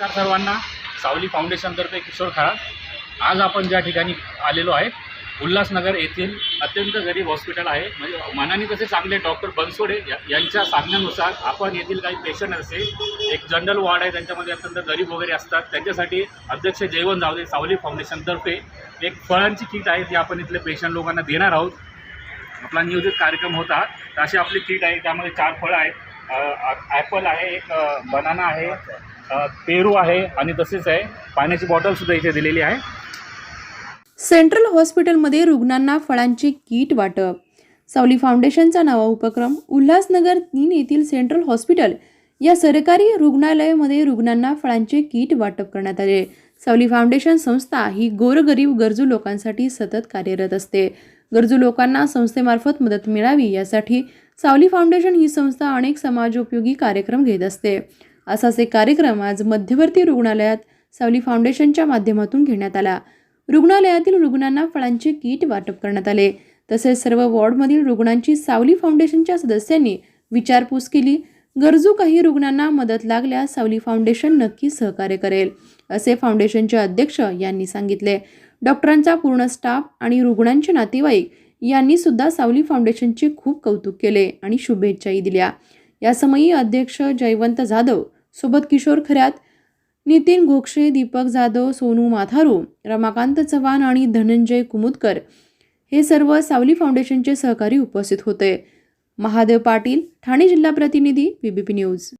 नमस्कार सर्वांना. सावली फाउंडेशनतर्फे किशोर खळा आज आपण ज्या ठिकाणी आलेलो आहे उल्हासनगर येथील अत्यंत गरीब हॉस्पिटल आहे. म्हणजे मनाने तसे चांगले डॉक्टर बनसोडे या- यांच्या सांगण्यानुसार आपण येथील काही पेशंट असे एक जनरल वॉर्ड आहे त्यांच्यामध्ये अत्यंत गरीब वगैरे असतात. त्यांच्यासाठी अध्यक्ष जयवंत जावदे सावली फाउंडेशनतर्फे एक फळांची किट आहे ती आपण इथले पेशंट लोकांना देणार आहोत. आपला नियोजित कार्यक्रम होता. तर अशी आपली किट आहे त्यामध्ये चार फळं आहेत. ॲपल आहे एक बनाना आहे पेरू आहे आणि तसेच आहे. पाण्याची बॉटलसुद्धा इथे दिलेली आहे. सेंट्रल हॉस्पिटलमध्ये रुग्णांना फळांचे किट वाटप. सावली फाउंडेशनचा नवा उपक्रम उल्हासनगर तीन येथील सेंट्रल हॉस्पिटल या सरकारी रुग्णालयामध्ये रुग्णांना फळांचे किट वाटप करण्यात आले. सावली फाउंडेशन संस्था ही गोरगरीब गरजू लोकांसाठी सतत कार्यरत असते. गरजू लोकांना संस्थेमार्फत मदत मिळावी यासाठी सावली फाउंडेशन ही संस्था अनेक समाजोपयोगी कार्यक्रम घेत असते. असाच एक कार्यक्रम आज मध्यवर्ती रुग्णालयात सावली फाउंडेशनच्या माध्यमातून घेण्यात आला. रुग्णालयातील रुग्णांना फळांचे किट वाटप करण्यात आले. तसेच सर्व वॉर्डमधील रुग्णांची सावली फाउंडेशनच्या सदस्यांनी विचारपूस केली. गरजू काही रुग्णांना मदत लागल्यास सावली फाउंडेशन नक्की सहकार्य करेल असे फाउंडेशनचे अध्यक्ष यांनी सांगितले. डॉक्टरांचा पूर्ण स्टाफ आणि रुग्णांचे नातेवाईक यांनी सुद्धा सावली फाउंडेशनचे खूप कौतुक केले आणि शुभेच्छाही दिल्या. यासमयी अध्यक्ष जयवंत जाधव सोबत किशोर खऱ्यात नितीन घोक्षे दीपक जाधव सोनू माथारू रमाकांत चव्हाण आणि धनंजय कुमुदकर हे सर्व सावली फाउंडेशनचे सहकारी उपस्थित होते. महादेव पाटील ठाणे जिल्हा प्रतिनिधी बीबीपी न्यूज